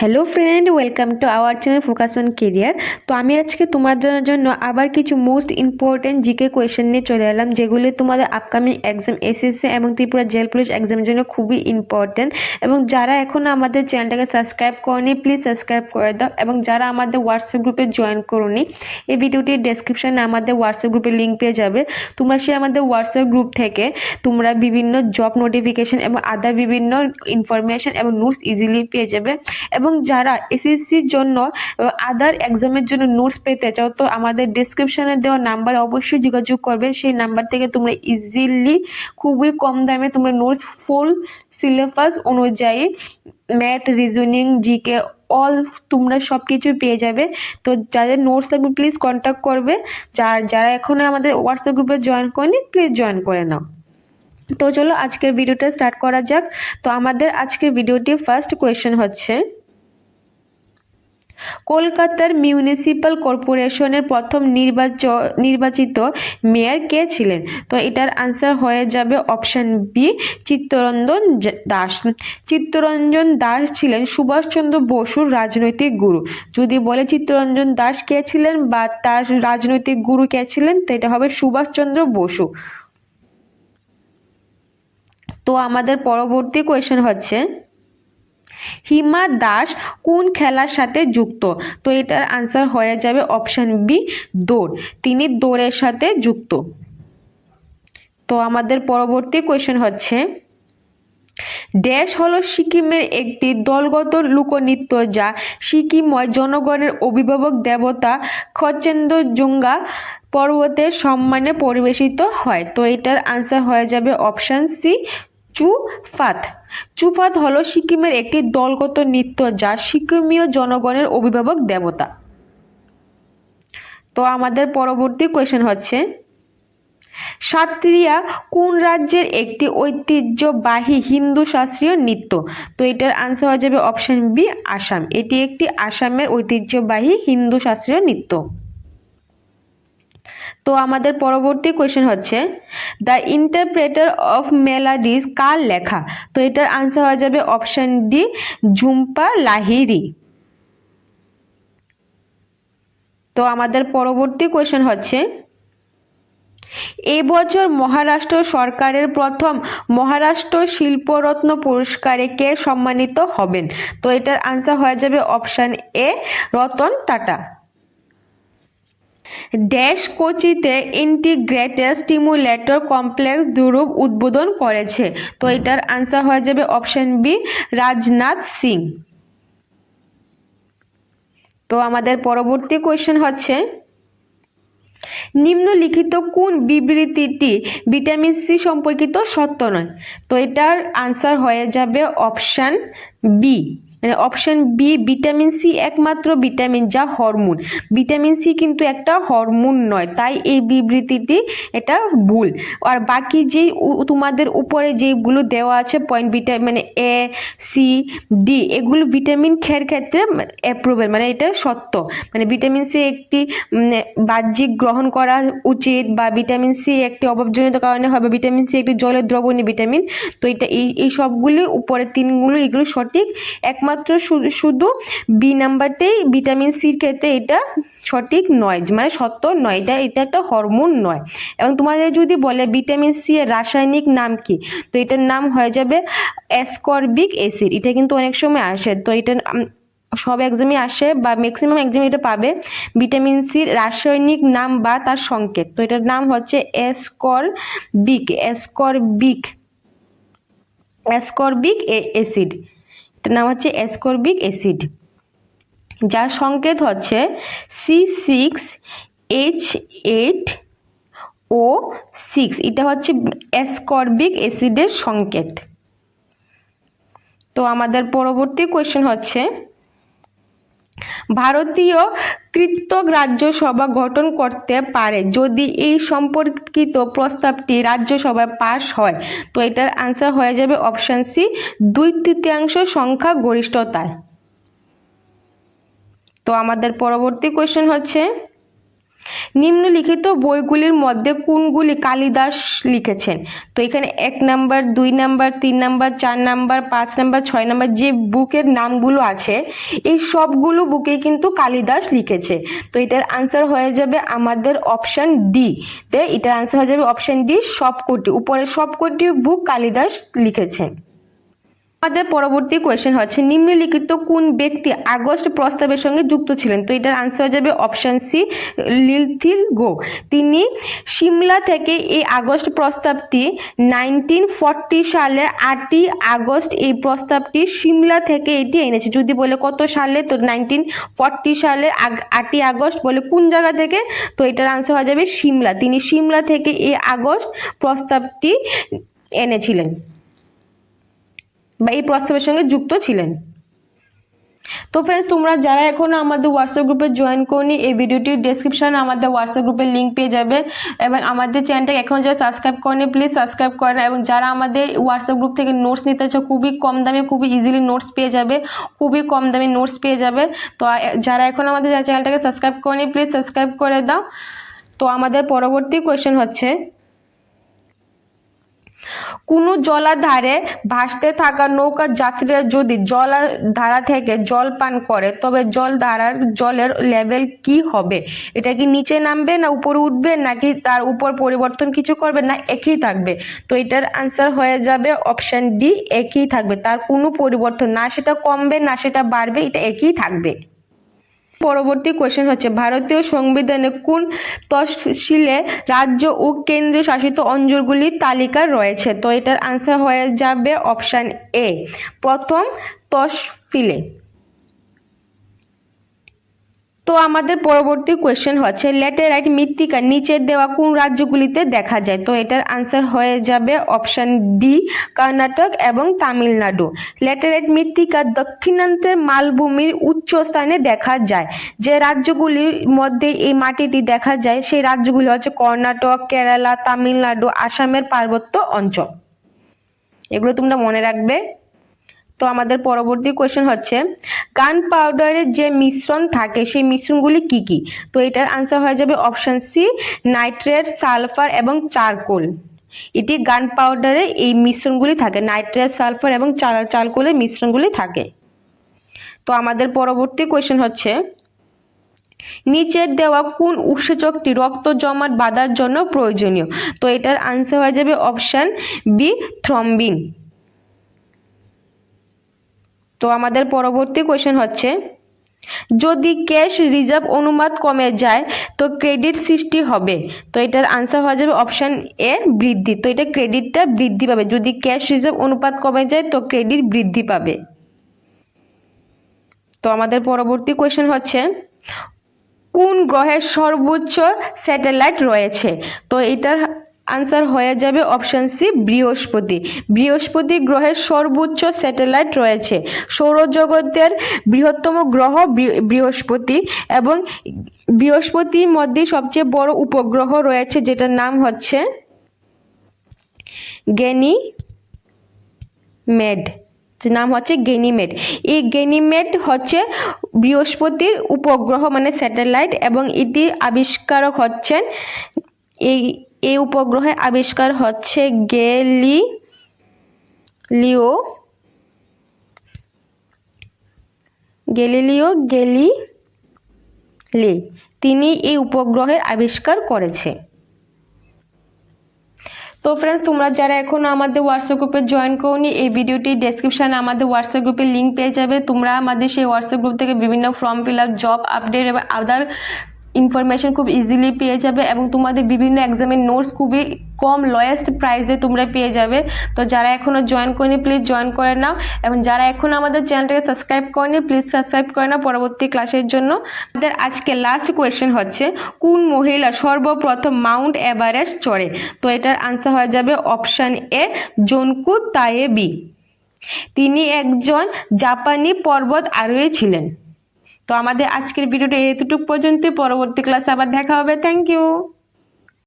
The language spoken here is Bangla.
Hello friend welcome to our channel focus on career তো আমি আজকে তোমাদের জন্য আবার কিছু মোস্ট ইম্পর্টেন্ট জিকে কোয়েশ্চেন নিয়ে চলে এলাম, যেগুলি তোমাদের আপকামিং এক্সাম এসএসসি এবং ত্রিপুরা জেল পুলিশ এক্সামের জন্য খুবই ইম্পর্টেন্ট এবং যারা এখনও আমাদের চ্যানেলটাকে সাবস্ক্রাইব করনি প্লিজ সাবস্ক্রাইব করে দাও এবং যারা আমাদের হোয়াটসঅ্যাপ গ্রুপে জয়েন করনি, এই ভিডিওটির ডেসক্রিপশানে আমাদের হোয়াটসঅ্যাপ গ্রুপের লিঙ্ক পেয়ে যাবে। তোমরা সে আমাদের হোয়াটসঅ্যাপ গ্রুপ থেকে তোমরা বিভিন্ন জব নোটিফিকেশন এবং আদার বিভিন্ন ইনফরমেশন এবং নোটস ইজিলি পেয়ে যাবে এবং যারা এসএসসির জন্য আদার এক্সামের জন্য নোটস পেতে চাও, তো আমাদের ডিসক্রিপশনে দেওয়া নাম্বারে অবশ্যই যোগাযোগ করবে। সেই নাম্বার থেকে তোমরা ইজিলি খুবই কম দামে তোমরা নোটস ফুল সিলেবাস অনুযায়ী ম্যাথ রিজনিং জিকে অল তোমরা সব কিছু পেয়ে যাবে। তো যাদের নোটস লাগবে প্লিজ কন্ট্যাক্ট করবে। যার, যারা এখনও আমাদের হোয়াটসঅ্যাপ গ্রুপে জয়েন করেনি প্লিজ জয়েন করে নাও। তো চলো, আজকের ভিডিওটা স্টার্ট করা যাক। তো আমাদের আজকের ভিডিওটি ফার্স্ট কোয়েশ্চেন হচ্ছে কলকাতার মিউনিসিপ্যাল কর্পোরেশনের প্রথম নির্বাচ, নির্বাচিত মেয়র কে ছিলেন? তো এটার আনসার হয়ে যাবে অপশান বি, চিত্তরঞ্জন দাস। চিত্তরঞ্জন দাস ছিলেন সুভাষচন্দ্র বসুর রাজনৈতিক গুরু। যদি বলে চিত্তরঞ্জন দাস কে ছিলেন বা তার রাজনৈতিক গুরু কে ছিলেন, তো এটা হবে সুভাষচন্দ্র বসু। তো আমাদের পরবর্তী কোয়েশন হচ্ছে হিমা দাস কোন খেলার সাথে যুক্ত? তো এটার আনসার হয়ে যাবে অপশান বি দৌড়। তিনি দৌড়ের সাথে যুক্ত। তো আমাদের পরবর্তী কোয়েশ্চেন হচ্ছে ড্যাশ হলো সিকিমের একটি দলগত লোকনৃত্য যা সিকিময় জনগণের অভিভাবক দেবতা খচেন্দ্রজুঙ্গা পর্বতের সম্মানে পরিবেশিত হয়। তো এটার আনসার হয়ে যাবে অপশান সি চুফাত। চুফাত হলো সিকিমের একটি দলগত নৃত্য যা সিকিমীয় জনগণের অভিভাবক দেবতা। তো আমাদের পরবর্তী কোয়েশ্চেন হচ্ছে সাত্রিয়া কোন রাজ্যের একটি ঐতিহ্যবাহী হিন্দু শাস্ত্রীয় নৃত্য? তো এটার আনসার হয়ে যাবে অপশন বি আসাম। এটি একটি আসামের ঐতিহ্যবাহী হিন্দু শাস্ত্রীয় নৃত্য। তো আমাদের পরবর্তী কোয়েশ্চেন হচ্ছে দ্য ইন্টারপ্রেটার অফ মেলাডিস কার লেখা? তো এটার আনসার হয়ে যাবে অপশান ডি ঝুম্পা লাহিরি। তো আমাদের পরবর্তী কোয়েশ্চেন হচ্ছে এবছর মহারাষ্ট্র সরকারের প্রথম মহারাষ্ট্র শিল্পরত্ন পুরস্কারে কে সম্মানিত হবেন? তো এটার আনসার হয়ে যাবে option A Ratan Tata. Dash কোচিতে integrated stimulator complex দুরূপ উদ্বোধন করেছে। তো এটার আনসার হয়ে যাবে অপশান বি রাজনাথ সিং। তো আমাদের পরবর্তী কোয়েশ্চেন হচ্ছে, নিম্নলিখিত কোন বিবৃতিটি ভিটামিন সি সম্পর্কিত সত্য নয়? তো এটার আনসার হয়ে যাবে অপশান বি মানে অপশান বি ভিটামিন সি একমাত্র ভিটামিন যা হরমোন ভিটামিন সি কিন্তু একটা হরমোন নয়, তাই এই বিবৃতিটি এটা ভুল। আর বাকি যেই তোমাদের উপরে যেগুলো দেওয়া আছে পয়েন্ট ভিটামিন মানে এ সি ডি এগুলো ভিটামিন খের ক্ষেত্রে অ্যাপ্রুভেল মানে এটা সত্য। মানে ভিটামিন সি একটি বাহ্যিক গ্রহণ করা উচিত বা ভিটামিন সি একটি অভাবজনিত কারণে হবে ভিটামিন সি একটি জলের দ্রবণীয় ভিটামিন তো এটা এই এই সবগুলি উপরে তিনগুলো এগুলো সঠিক একমাত্র শুধু শুধু বি নাম্বারটাই ভিটামিন সির ক্ষেত্রে এটা সঠিক নয় মানে সত্য নয়, এটা এটা একটা হরমোন নয়। এবং তোমাদের যদি বলে ভিটামিন সি এর রাসায়নিক নাম কি, তো এটার নাম হয়ে যাবে অ্যাসকর্বিক অ্যাসিড এটা কিন্তু অনেক সময় আসে। তো এটা সব এক্সামে আসে বা ম্যাক্সিমাম এক্সামে এটা পাবে ভিটামিন সির রাসায়নিক নাম বা তার সংকেত। তো এটার নাম হচ্ছে অ্যাসকর্বিক অ্যাসকর্বিক অ্যাসকর্বিক অ্যাসিড নাম হচ্ছে অ্যাসকর্বিক অ্যাসিড যার সংকেত হচ্ছে C six H eight O six এটা হচ্ছে অ্যাসকর্বিক অ্যাসিডের সংকেত। তো আমাদের পরবর্তী কোয়েশ্চেন হচ্ছে ভারতীয় কৃতক রাজ্যসভা গঠন করতে পারে। যদি এই সম্পর্কিত প্রস্তাবটি রাজ্যসভায় পাশ হয়, তো এটার আনসার হয়ে যাবে অপশান সি দুই তৃতীয়াংশ সংখ্যা গরিষ্ঠতায়। তো আমাদের পরবর্তী কোয়েশ্চেন হচ্ছে নিম্নলিখিত বইগুলির মধ্যে কোনগুলি কালিদাস লিখেছেন? তো এখানে এক নাম্বার, দুই নাম্বার, তিন নাম্বার, চার নাম্বার, পাঁচ নাম্বার, ছয় নাম্বার যে বুকের নামগুলো আছে, এই সবগুলো বুকেই কিন্তু কালিদাস লিখেছে। তো এটার আনসার হয়ে যাবে আমাদের অপশান ডি তে এটার আনসার হয়ে যাবে অপশান ডি সবকটি উপরে সবকটি বুক কালিদাস লিখেছেন। আমাদের পরবর্তী কোয়েশ্চেন হচ্ছে, নিম্নলিখিত কোন ব্যক্তি আগস্ট প্রস্তাবের সঙ্গে যুক্ত ছিলেন? তো এটার আনসার হয়ে যাবে অপশন সি লিলথিল গো। তিনি সিমলা থেকে এই আগস্ট প্রস্তাবটি নাইনটিন ফর্টি সালে আটই আগস্ট এই প্রস্তাবটি সিমলা থেকে এটি এনেছে। যদি বলে কত সালে, তো নাইনটিন ফর্টি সালে আটই আগস্ট বলে কোন জায়গা থেকে? তো এটার আনসার হয়ে যাবে সিমলা। তিনি সিমলা থেকে এই আগস্ট প্রস্তাবটি এনেছিলেন। বা এই প্রস্তাবের সঙ্গে যুক্ত ছিলেন। তো ফ্রেন্ডস তোমরা যারা এখনও আমাদের হোয়াটসঅ্যাপ গ্রুপে জয়েন করনি, এই ভিডিওটির ডেসক্রিপশনে আমাদের হোয়াটসঅ্যাপ গ্রুপের লিঙ্ক পেয়ে যাবে এবং আমাদের চ্যানেলটাকে এখন যারা সাবস্ক্রাইব করেনি প্লিজ সাবস্ক্রাইব করেন এবং যারা আমাদের হোয়াটসঅ্যাপ গ্রুপ থেকে নোটস নিতে চাও, খুবই কম দামে, খুবই ইজিলি নোটস পেয়ে যাবে, খুবই কম দামে নোটস পেয়ে যাবে। তো যারা এখন আমাদের চ্যানেলটাকে সাবস্ক্রাইব করেনি প্লিজ সাবস্ক্রাইব করে দাও। তো, আমাদের পরবর্তী কোয়েশ্চেন হচ্ছে কোনো জলাধারে ভাসতে থাকা নৌকার যাত্রীরা যদি জলাধারা থেকে জল পান করে, তবে জলধারার জলের লেভেল কি হবে? এটা কি নিচে নামবে না উপরে উঠবে, নাকি তার উপর পরিবর্তন কিছু করবে, না একই থাকবে? তো এটার আনসার হয়ে যাবে অপশন ডি একই থাকবে। তার কোনো পরিবর্তন না, সেটা কমবে না, সেটা বাড়বে, এটা একই থাকবে। পরবর্তী কোয়েশ্চেন হচ্ছে, ভারতীয় সংবিধানে কোন তফসিলে রাজ্য ও কেন্দ্রীয় শাসিত অঞ্চলগুলির তালিকা রয়েছে? তো এটার আনসার হয়ে যাবে অপশান এ প্রথম তফসিলে তো আমাদের পরবর্তী কোয়েশ্চেন হচ্ছে ল্যাটেরাইট মৃত্তিকা নিচের দেওয়া কোন রাজ্যগুলিতে দেখা যায়? তো এটার আনসার হয়ে যাবে অপশান ডি কর্ণাটক এবং তামিলনাড়ু। ল্যাটেরাইট মৃত্তিকা দক্ষিণান্তের মালভূমির উচ্চ স্থানে দেখা যায়। যে রাজ্যগুলির মধ্যে এই মাটিটি দেখা যায়, সেই রাজ্যগুলি হচ্ছে কর্ণাটক, কেরালা, তামিলনাড়ু, আসামের পার্বত্য অঞ্চল। এগুলো তোমরা মনে রাখবে। তো আমাদের পরবর্তী কোয়েশ্চেন হচ্ছে গান পাউডারের যে মিশ্রণ থাকে, সেই মিশ্রণগুলি কি কি? তো এটার আনসার হয়ে যাবে অপশান সি নাইট্রেট সালফার এবং চারকোল এটি গান পাউডারে এই মিশ্রণগুলি থাকে নাইট্রেট সালফার এবং চাল চারকোলের মিশ্রণগুলি থাকে। তো আমাদের পরবর্তী কোয়েশ্চেন হচ্ছে নিচের দেওয়া কোন উৎসেচকটি রক্ত জমাট বাঁধার জন্য প্রয়োজনীয়? তো এটার আনসার হয়ে যাবে অপশান বি থ্রম্বিন তো আমাদের পরবর্তী কোয়েশ্চেন হচ্ছে, যদি ক্যাশ রিজার্ভ অনুমাত কমে যায়, তো ক্রেডিট সৃষ্টি হবে। তো এটার আনসার হয়ে যাবে অপশান এ বৃদ্ধি। তো এটা ক্রেডিটটা বৃদ্ধি পাবে। যদি ক্যাশ রিজার্ভ অনুপাত কমে যায়, তো ক্রেডিট বৃদ্ধি পাবে। তো আমাদের পরবর্তী কোয়েশ্চেন হচ্ছে, কোন গ্রহের সর্বোচ্চ স্যাটেলাইট রয়েছে? তো এটার আনসার হয়ে যাবে অপশান সি বৃহস্পতি। বৃহস্পতি গ্রহের সর্বোচ্চ স্যাটেলাইট রয়েছে। সৌরজগতের বৃহত্তম গ্রহ বৃহস্পতি এবং বৃহস্পতির মধ্যে সবচেয়ে বড় উপগ্রহ রয়েছে যেটার নাম হচ্ছে গেনি মেড নাম হচ্ছে গেনিমেড। এই গেনিমেড হচ্ছে বৃহস্পতির উপগ্রহ মানে স্যাটেলাইট এবং এটি আবিষ্কারক হচ্ছেন এই এই উপগ্রহে আবিষ্কার হচ্ছে গেলি লিও গেলিলিও গেলি লি তিনি এই উপগ্রহের আবিষ্কার করেছে। তো ফ্রেন্ডস তোমরা যারা এখনও আমাদের হোয়াটসঅ্যাপ গ্রুপে জয়েন করনি, এই ভিডিওটি ডেসক্রিপশানে আমাদের হোয়াটসঅ্যাপ গ্রুপের লিঙ্ক পেয়ে যাবে। তোমরা আমাদের সেই হোয়াটসঅ্যাপ গ্রুপ থেকে বিভিন্ন form fill up job update এবং আদার ইনফরমেশন খুব ইজিলি পেয়ে যাবে এবং তোমাদের বিভিন্ন এক্সামের নোটস খুবই কম লয়েস্ট প্রাইসে তোমরা পেয়ে যাবে। তো যারা এখনও জয়েন করেনি প্লিজ জয়েন করে নাও এবং যারা এখনও আমাদের চ্যানেলটাকে সাবস্ক্রাইব করেনি প্লিজ সাবস্ক্রাইব করে নাও পরবর্তী ক্লাসের জন্য। আমাদের আজকে লাস্ট কোয়েশ্চেন হচ্ছে, কোন মহিলা সর্বপ্রথম মাউন্ট এভারেস্ট চড়ে? তো এটার আনসার হয়ে যাবে অপশান এ জনকু তায়েবি তিনি একজন জাপানি পর্বত আরোহী ছিলেন। তো আমাদের আজকের ভিডিওটা এতটুকু পর্যন্ত পরবর্তী ক্লাসে আবার দেখা হবে। Thank you